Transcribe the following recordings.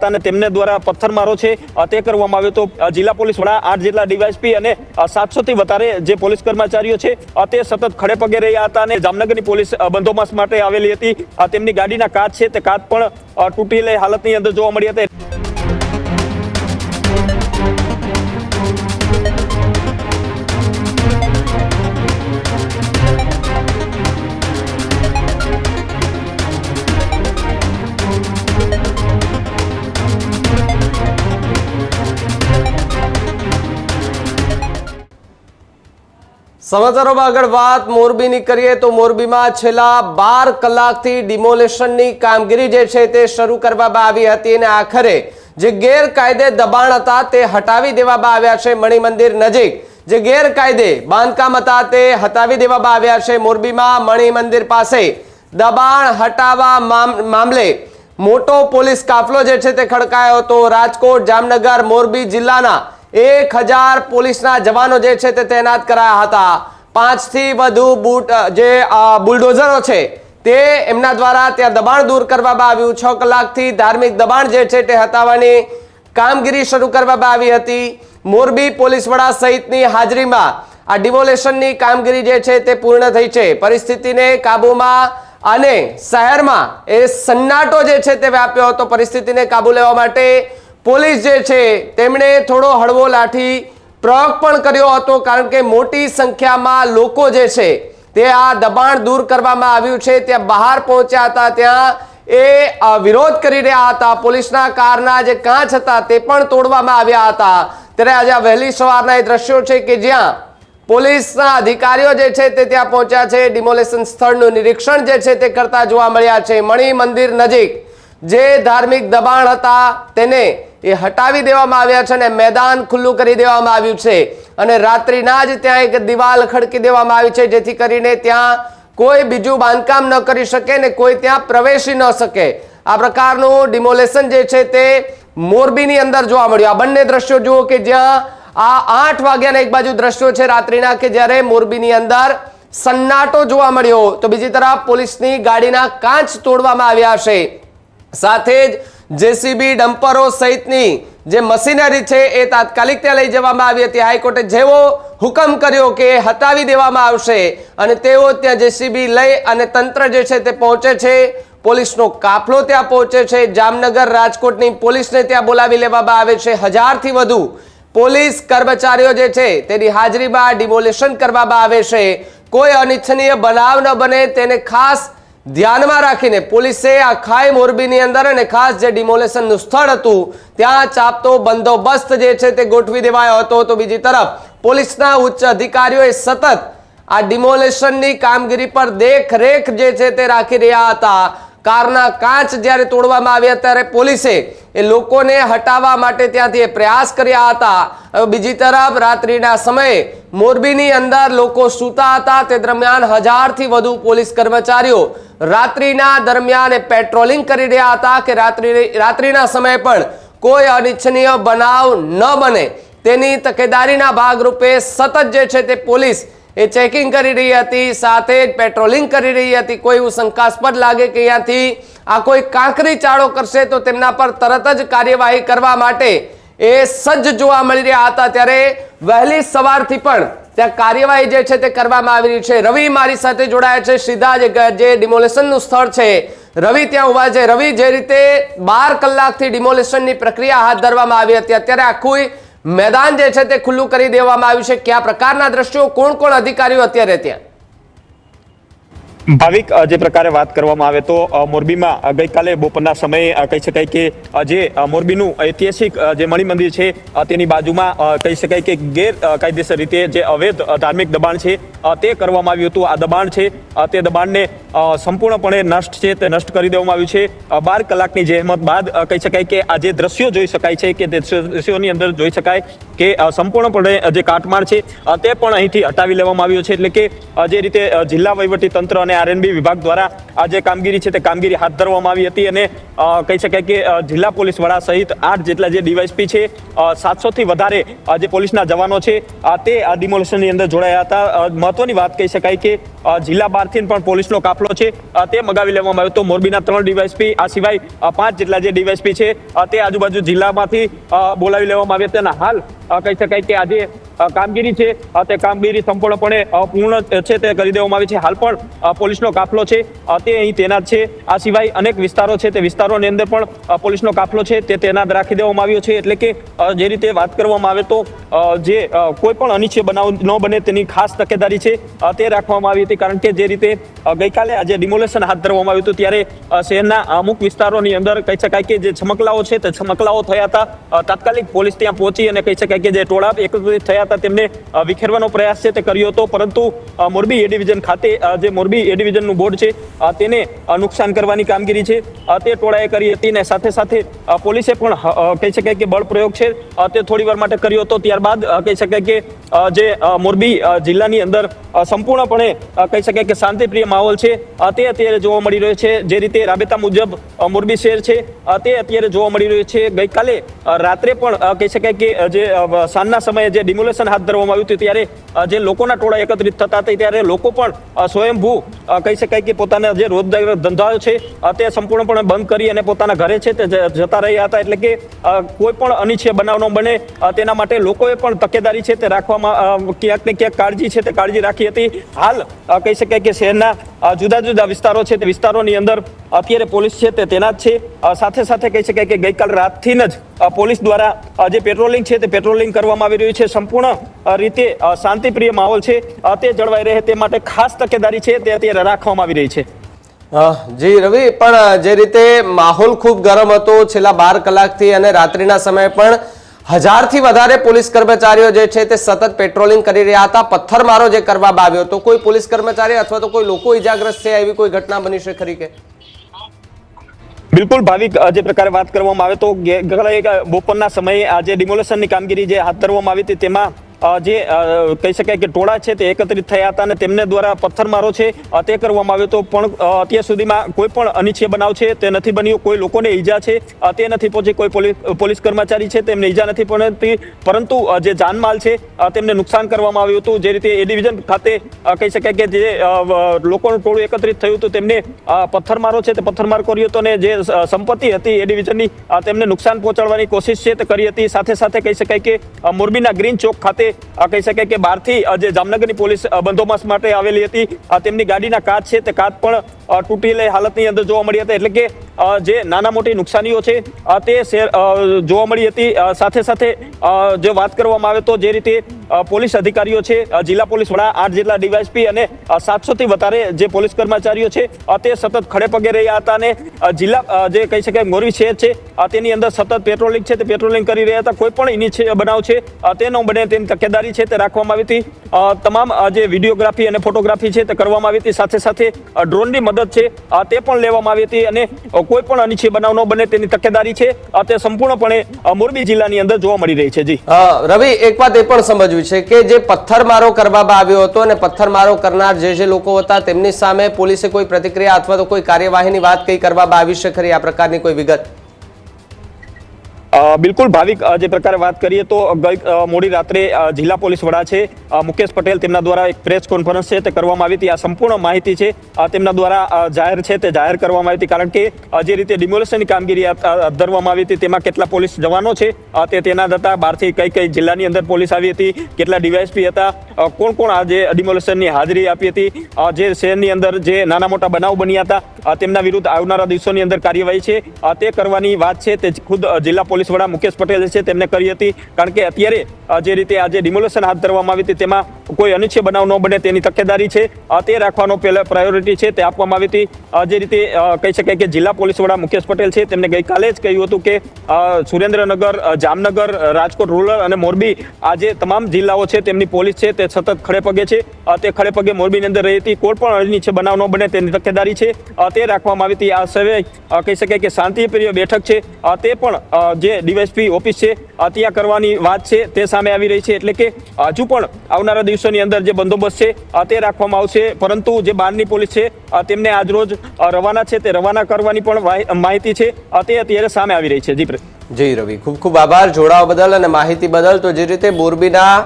અને તેમને દ્વારા પથ્થરમારો છે તે કરવામાં આવ્યો તો જિલ્લા પોલીસ વડા આઠ જેટલા ડીવાયસપી અને સાતસો થી વધારે જે પોલીસ કર્મચારીઓ છે તે સતત ખડે પગે રહ્યા હતા અને જામનગરની પોલીસ બંદોબસ્ત માટે આવેલી હતી. તેમની ગાડીના કાચ છે, તે કાચ પણ તૂટેલી હાલતની અંદર જોવા મળી હતી. સમાચારોમાં આગળ વાત. મોરબીની કરીએ તો મોરબીમાં છેલ્લા બાર કલાકથી ડિમોલેશનની કામગીરી જે છે તે શરૂ કરવામાં આવી હતી અને આખરે જે ગેરકાયદે દબાણ હતા તે હટાવી દેવામાં આવ્યા છે મણિ મંદિર નજીક. જે ગેરકાયદે બાંધકામ હતા તે હટાવી દેવામાં આવ્યા છે. મોરબીમાં મણિમંદિર પાસે દબાણ હટાવવા મામલે મોટો પોલીસ કાફલો જે છે તે ખડકાયો હતો. રાજકોટ, જામનગર, મોરબી જિલ્લાના એક હજાર પોલીસના જવાનો જે છે તે તૈનાત કરાયા હતા. પાંચથી વધુ બુટ જે બુલડોઝરો છે તે એમના દ્વારા ત્યાં દબાણ દૂર કરવામાં આવ્યું. છ કલાકથી ધાર્મિક દબાણ જે છે તે હટાવવાની કામગીરી શરૂ કરવામાં આવી હતી. મોરબી પોલીસ વડા સહિતની હાજરીમાં આ ડિમોલેશનની કામગીરી જે છે તે પૂર્ણ થઈ છે. પરિસ્થિતિને કાબૂમાં અને શહેરમાં એ સન્નાટો જે છે તે વ્યાપ્યો હતો. પરિસ્થિતિને કાબુ લેવા માટે પોલીસ જે છે, તેમણે થોડો હળવો લાઠી પ્રયોગ પણ કર્યો હતો, કારણ કે મોટી સંખ્યામાં લોકો જે છે, તે આ દબાણ દૂર કરવામાં આવ્યું છે. ત્યાં બહાર પહોંચ્યા હતા, ત્યાં એ વિરોધ કરી રહ્યા હતા. પોલીસના કારના જે કાચ હતા, તે પણ તોડવામાં આવ્યા હતા. ત્યારે આજે આ વહેલી સવારના એ દ્રશ્યો છે કે જ્યાં પોલીસના અધિકારીઓ જે છે, તે ત્યાં પહોંચ્યા છે. ડિમોલેશન સ્થળનું નિરીક્ષણ જે છે, તે કરતા જોવા મળ્યા છે. મણિ મંદિર નજીક જે ધાર્મિક દબાણ હતા, તેને એ હટાવી દેવામાં આવ્યા છે અને મેદાન ખુલ્લું કરી દેવામાં આવ્યું છે. અને રાત્રિના જ ત્યાં એક દિવાલ ખડકી દેવામાં આવી છે, જેથી કરીને ત્યાં કોઈ બીજું બાંધકામ ન કરી શકે ને કોઈ ત્યાં પ્રવેશી ન શકે. આ પ્રકારનું ડિમોલેશન જે છે તે મોરબીની અંદર જોવા મળ્યું. આ બંને દ્રશ્યો જુઓ કે જ્યાં આ આઠ વાગ્યાના એક બાજુ દ્રશ્યો છે રાત્રિના, કે જ્યારે મોરબીની અંદર સન્નાટો જોવા મળ્યો. તો બીજી તરફ પોલીસની ગાડીના કાચ તોડવામાં આવ્યા છે. સાથે જ જેસીબી ડમ્પરો સહિતની જે મશીનરી છે એ તાત્કાલિક ત્યાં લઈ જવામાં આવી હતી. હાઈકોર્ટે જેવો હુકમ કર્યો કે હટાવી દેવામાં આવશે અને તેઓ ત્યાં જેસીબી લઈ અને તંત્ર જે છે તે પહોંચે છે. પોલીસનો કાફલો ત્યાં પહોંચે છે. જામનગર રાજકોટની પોલીસને ત્યાં બોલાવી લેવામાં આવે છે. હજારથી વધુ પોલીસ કર્મચારીઓ જે છે તેની હાજરીમાં ડિમોલેશન કરવામાં આવે છે. કોઈ અનિચ્છનીય બનાવ ન બને, તેને ખાસ ધ્યાનમાં રાખીને પોલીસે આ ખાઈ મોરબીની અંદર અને ખાસ જે ડિમોલેશનનું સ્થળ હતું, ત્યાં ચાપતો બંદોબસ્ત જે છે તે ગોઠવી દેવાયો હતો. તો બીજી તરફ, પોલીસના ઉચ્ચ અધિકારીઓએ સતત આ ડિમોલેશનની કામગીરી પર દેખરેખ જે છે તે રાખી રહ્યા હતા. કારના કાચ જ્યારે તોડવામાં આવ્યા ત્યારે પોલીસે એ લોકોને હટાવવા માટે ત્યાંથી પ્રયાસ કર્યા હતા. બીજી તરફ રાત્રિના સમયે મોરબીની અંદર લોકો સૂતા હતા. તે દરમિયાન હજારથી વધુ પોલીસ કર્મચારીઓ રાત્રિના દરમિયાન પેટ્રોલિંગ કરી રહ્યા હતા કે રાત્રિ રાત્રિના સમયે પણ કોઈ અનિચ્છનીય બનાવ ન બને. તેની તકેદારીના ભાગરૂપે સતત જે છે તે પોલીસ એ ચેકિંગ કરી રહી હતી, સાથે જ પેટ્રોલિંગ કરી રહી હતી. કોઈ એવું શંકાસ્પદ લાગે કે અહીંયાથી આ કોઈ કાંકરી ચાળો કરશે તો તેમના પર તરત જ કાર્યવાહી કરવા માટે એ સજ્જ જોવા મળી રહ્યા હતા. ત્યારે વહેલી સવારથી પણ ત્યાં કાર્યવાહી જે છે તે કરવામાં આવી રહી છે. રવિ મારી સાથે જોડાયા છે. સીધા જ ડિમોલેશનનું સ્થળ છે, રવિ ત્યાં ઊભા છે. રવિ જે રીતે બાર કલાકથી ડિમોલેશનની પ્રક્રિયા હાથ ધરવામાં આવી હતી. અત્યારે આખું મેદાન જે છે તે ખુલ્લું કરી દેવામાં આવ્યું છે. કયા પ્રકારના દ્રશ્યો કોણ કોણ અધિકારીઓ અત્યારે ત્યાં? ભાવિક જે પ્રકારે વાત કરવામાં આવે તો મોરબીમાં ગઈકાલે બપોરના સમયે કહી શકાય કે જે મોરબીનું ઐતિહાસિક જે મણિમંદિર છે તેની બાજુમાં કહી શકાય કે ગેરકાયદેસર રીતે જે અવૈધ ધાર્મિક દબાણ છે તે કરવામાં આવ્યું હતું. આ દબાણ છે તે દબાણને સંપૂર્ણપણે નષ્ટ છે, તે નષ્ટ કરી દેવામાં આવ્યું છે. બાર કલાકની જહેમત બાદ કહી શકાય કે આ જે દ્રશ્યો જોઈ શકાય છે કે તે દ્રશ્યોની અંદર જોઈ શકાય કે સંપૂર્ણપણે જે કાટમાળ છે તે પણ અહીંથી હટાવી લેવામાં આવ્યો છે. એટલે કે જે રીતે જિલ્લા વહીવટી તંત્ર અને આરએનબી વિભાગ દ્વારા આ જે કામગીરી છે તે કામગીરી હાથ ધરવામાં આવી હતી અને કહી શકાય કે જિલ્લા પોલીસ વડા સહિત આઠ જેટલા જે ડીવાયસપી છે સાતસોથી વધારે જે પોલીસના જવાનો છે તે આ ડિમોલિશનની અંદર જોડાયા હતા. મહત્વની વાત કહી શકાય કે જિલ્લા બહારથી પણ પોલીસનો કાફલો છે તે મગાવી લેવામાં આવ્યો હતો. મોરબીના ત્રણ ડીવાયસપી, આ સિવાય પાંચ જેટલા જે ડીવાયસપી છે તે આજુબાજુ જિલ્લામાંથી બોલાવી લેવામાં આવ્યા હતા. હાલ કહી શકાય કે આજે કામગીરી છે. તે કામગીરી સંપૂર્ણપણે પૂર્ણ છે તે કરી દેવામાં આવી છે. હાલ પણ પોલીસનો કાફલો છે. તે અહીં તૈનાત છે. આ સિવાય અનેક વિસ્તારો છે. તે વિસ્તારોની અંદર પણ પોલીસનો કાફલો છે. તે તૈનાત રાખી દેવામાં આવ્યો છે. એટલે કે જે રીતે વાત કરવામાં આવે તો જે કોઈ પણ અનિચ્છય બનાવ ન બને તેની ખાસ તકેદારી છે. તે રાખવામાં આવી હતી. કારણ કે જે રીતે ગઈકાલે આજે ડિમોલેશન હાથ ધરવામાં આવ્યું હતું. ત્યારે શહેરના અમુક વિસ્તારોની અંદર કહી શકાય કે જે છમકલાઓ છે તે છમકલાઓ થયા હતા. તાત્કાલિક પોલીસ ત્યાં પહોંચી અને કહી શકાય કે જે ટોળા એકત્રિત થયા હતા. તેમને વિખેરવાનો પ્રયાસ છે તે કર્યો હતો. પરંતુ મોરબી એ ડિવિઝન ખાતે જે મોરબી એ ડિવિઝનનું બોર્ડ છે તેને નુકસાન કરવાની કામગીરી છે. તે ટોળાએ કરી હતી ને સાથે સાથે પોલીસે પણ કહી શકાય કે બળ પ્રયોગ છે. તે થોડી વાર માટે કર્યો હતો. ત્યારબાદ કહી શકાય કે જે મોરબી જિલ્લાની અંદર સંપૂર્ણપણે કહી શકાય કે શાંતિપ્રિય માહોલ છે. તે અત્યારે જોવા મળી રહ્યો છે. જે રીતે રાબેતા મુજબ મોરબી શહેર છે તે અત્યારે જોવા મળી રહ્યું છે. ગઈકાલે રાત્રે પણ કહી શકાય કે જે સાંજના સમયે જે ડિમોલેશન હાથ ધરવામાં આવ્યું હતું ત્યારે જે લોકોના ટોળા એકત્રિત થતા હતા ત્યારે લોકો પણ સ્વયંભૂ કહી શકાય કે પોતાના જે રોજગાર ધંધાઓ છે તે સંપૂર્ણપણે બંધ કરી અને પોતાના ઘરે છે તે જતા રહ્યા હતા એટલે કે કોઈ પણ અનિચ્છે બનાવ ન બને તેના માટે લોકોએ પણ તકેદારી છે તે રાખવામાં ક્યાંક ને ક્યાંક કાળજી છે તે કાળજી રાખી હતી. હાલ કહી શકાય કે શહેરના જુદા જુદા વિસ્તારો છે તે વિસ્તારોની અંદર અત્યારે પોલીસ છે તે તૈનાત છે. સાથે સાથે કહી શકાય કે ગઈકાલ રાતથી જ પોલીસ દ્વારા જે પેટ્રોલિંગ છે તે પેટ્રોલિંગ કરવામાં આવી રહ્યું છે. સંપૂર્ણ રીતે શાંતિપ્રિય માહોલ છે. તે જળવાઈ રહે તે માટે ખાસ તકેદારી છે તે અત્યારે રાખવામાં આવી રહી છે. જી રવિ, પણ જે રીતે માહોલ ખૂબ ગરમ હતો છેલ્લા બાર કલાકથી અને રાત્રિના સમયે પણ હજારથી વધારે પોલીસ કર્મચારીઓ જે છે તે સતત પેટ્રોલિંગ કરી રહ્યા હતા. પથ્થરમારો જે કરવામાં આવ્યો હતો, કોઈ પોલીસ કર્મચારી અથવા તો કોઈ લોકો ઇજાગ્રસ્ત છે, એવી કોઈ ઘટના બની છે ખરી કે? બિલકુલ ભાવિક જે પ્રકારે વાત કરવામાં આવે તો ગઈકાલે બપોરના સમયે આ જે ડિમોલેશનની કામગીરી જે હાથ ધરવામાં આવી હતી તેમાં જે કહી શકાય કે ટોળા છે તે એકત્રિત થયા હતા અને તેમને દ્વારા પથ્થરમારો છે તે કરવામાં આવ્યો હતો. પણ અત્યાર સુધીમાં કોઈ પણ અનિચ્છીય બનાવ છે તે નથી બન્યો. કોઈ લોકોને ઈજા છે તે નથી પહોંચી. કોઈ પોલીસ કર્મચારી છે તેમને ઈજા નથી પહોંચતી. પરંતુ જે જાનમાલ છે તેમને નુકસાન કરવામાં આવ્યું હતું. જે રીતે એ ડિવિઝન ખાતે કહી શકાય કે જે લોકોનું ટોળું એકત્રિત થયું હતું, તેમને પથ્થરમારો છે તે પથ્થરમાર કર્યો હતો અને જે સંપત્તિ હતી એ ડિવિઝનની તેમને નુકસાન પહોંચાડવાની કોશિશ છે તે કરી હતી. સાથે સાથે કહી શકાય કે મોરબીના ગ્રીન ચોક ખાતે કહી શકાય કે બહારથી જે જામનગરની પોલીસ બંદોબસ્ત માટે આવેલી હતી તેમની ગાડીના કાચ છે તે કાચ પણ તૂટેલી હાલતની અંદર જોવા મળી હતી. એટલે કે જે નાના મોટી નુકસાનીઓ છે તે શેર જોવા મળી હતી. સાથે સાથે જે વાત કરવામાં આવે તો જે રીતે પોલીસ અધિકારીઓ છે જિલ્લા પોલીસ વડા આઠ જેટલા ડીવાયસપી અને સાતસોથી વધારે જે પોલીસ કર્મચારીઓ છે તે સતત ખડે પગે રહ્યા હતા અને જિલ્લા જે કહી શકાય મોરબી શહેર છે તેની અંદર સતત પેટ્રોલિંગ છે, તે પેટ્રોલિંગ કરી રહ્યા હતા. કોઈ પણ ઇનિચ્છ બનાવ છે તે ન બને તેની તકેદારી છે, તે રાખવામાં આવી હતી. તમામ જે વિડીયોગ્રાફી અને ફોટોગ્રાફી છે, તે કરવામાં આવી હતી. સાથે સાથે ડ્રોનની મદદ છે. તે પણ લેવામાં આવી હતી અને કોઈ પણ અનિચ્છીય બનાવ ન બને તેની તકેદારી છે. તે સંપૂર્ણપણે મોરબી જિલ્લાની અંદર જોવા મળી રહી છે. જી. રવિ, એક વાત એ પણ સમજવી છે કે જે પથ્થરમારો કરવામાં આવ્યો હતો અને પથ્થરમારો કરનાર જે જે લોકો હતા તેમની સામે પોલીસે કોઈ પ્રતિક્રિયા અથવા તો કોઈ કાર્યવાહીની વાત કઈ કરવામાં આવી છે ખરી? આ પ્રકારની કોઈ વિગત? બિલકુલ ભાવિક જે પ્રકારે વાત કરીએ તો ગઈ મોડી રાત્રે જિલ્લા પોલીસ વડા છે મુકેશ પટેલ તેમના દ્વારા એક પ્રેસ કોન્ફરન્સ છે તે કરવામાં આવી હતી. આ સંપૂર્ણ માહિતી છે તેમના દ્વારા જાહેર છે તે જાહેર કરવામાં આવી હતી. કારણ કે જે રીતે ડિમોલેશનની કામગીરી હાથ ધરવામાં આવી હતી તેમાં કેટલા પોલીસ જવાનો છે તે તેના હતા બહારથી કઈ કઈ જિલ્લાની અંદર પોલીસ આવી હતી, કેટલા ડીવાયસપી હતા કોણ કોણ આ જે ડિમોલેશનની હાજરી આપી હતી જે શહેરની અંદર જે નાના મોટા બનાવ બન્યા હતા તેમના વિરુદ્ધ આવનારા દિવસોની અંદર કાર્યવાહી છે તે કરવાની વાત છે તે ખુદ જિલ્લા પોલીસ વડા મુકેશ પટેલ છે તેમને કરી હતી. કારણ કે અત્યારે જે રીતે આજે ડિમોલેશન હાથ ધરવામાં આવી હતી તેમાં કોઈ અનિચ્છય બનાવ ન બને તેની તકેદારી છે. તે રાખવાનો પહેલા પ્રાયોરિટી છે તે આપવામાં આવી હતી. જે રીતે કહી શકાય કે જિલ્લા પોલીસ વડા મુકેશ પટેલ છે તેમને ગઈકાલે જ કહ્યું હતું કે સુરેન્દ્રનગર જામનગર રાજકોટ રૂરલ અને મોરબી આ જે તમામ જિલ્લાઓ છે તેમની પોલીસ છે તે સતત ખડે પગે છે. તે ખડે પગે મોરબીની અંદર રહી હતી. કોઈ પણ અનિચ્છય બનાવ ન બને તેની તકેદારી છે. તે રાખવામાં આવી હતી. આ સવે કહી શકાય કે શાંતિપ્રિય બેઠક છે. તે પણ અ, જે ડીવાયસપી ઓફિસ છે ત્યાં કરવાની વાત છે, તે સામે આવી રહી છે. એટલે કે હજુ પણ આવનારા દિવસોની અંદર જે બંદોબસ્ત છે તે રાખવામાં આવશે. પરંતુ જે બહારની પોલીસ છે તેમને આજરોજ રવાના છે. તે રવાના કરવાની પણ માહિતી છે. તે અત્યારે સામે આવી રહી છે. જી જી રવિ, ખૂબ ખૂબ આભાર જોડાવા બદલ અને માહિતી બદલ. તો જે રીતે મોરબીના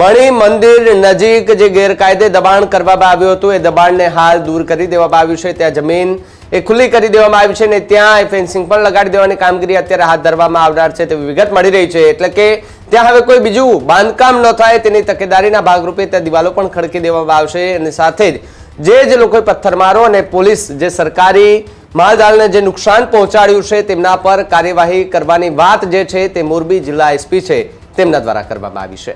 મણિ મંદિર નજીક જે ગેરકાયદે દબાણ કરવામાં આવ્યું હતું, એ દબાણને હાલ દૂર કરી દેવામાં આવ્યું છે. ત્યાં જમીન એ ખુલ્લી કરી દેવામાં આવી છે અને ત્યાં ફેન્સિંગ પણ લગાડી દેવાની કામગીરી અત્યારે હાથ ધરવામાં આવનાર છે, તેવી વિગત મળી રહી છે. એટલે કે ત્યાં હવે કોઈ બીજું બાંધકામ ન થાય તેની તકેદારીના ભાગરૂપે ત્યાં દિવાલો પણ ખડકી દેવામાં આવશે અને સાથે જ જે જે લોકોએ પથ્થરમારો અને પોલીસ જે સરકારી માલદાલને જે નુકસાન પહોંચાડ્યું છે, તેમના પર કાર્યવાહી કરવાની વાત જે છે, તે મોરબી જિલ્લા એસપી છે, તેમના દ્વારા કરવામાં આવી છે.